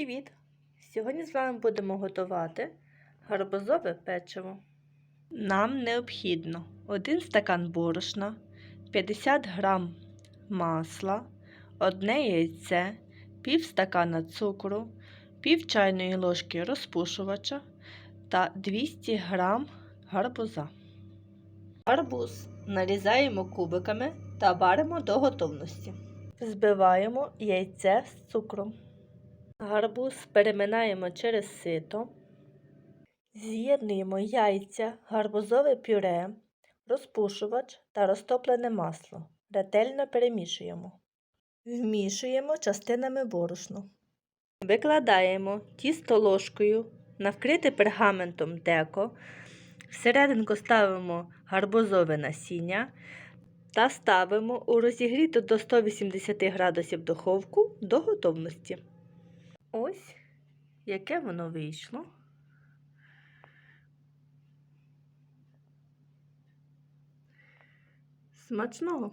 Привіт! Сьогодні з вами будемо готувати гарбузове печиво. Нам необхідно 1 стакан борошна, 50 грам масла, одне яйце, пів стакана цукру, пів чайної ложки розпушувача та 200 грам гарбуза. Гарбуз нарізаємо кубиками та варимо до готовності. Збиваємо яйце з цукром. Гарбуз переминаємо через сито. З'єднуємо яйця, гарбузове пюре, розпушувач та розтоплене масло. Ретельно перемішуємо. Вмішуємо частинами борошну. Викладаємо тісто ложкою на вкрите пергаментом деко. Всерединку ставимо гарбузове насіння та ставимо у розігріту до 180 градусів духовку до готовності. Ось яке воно вийшло. Смачного!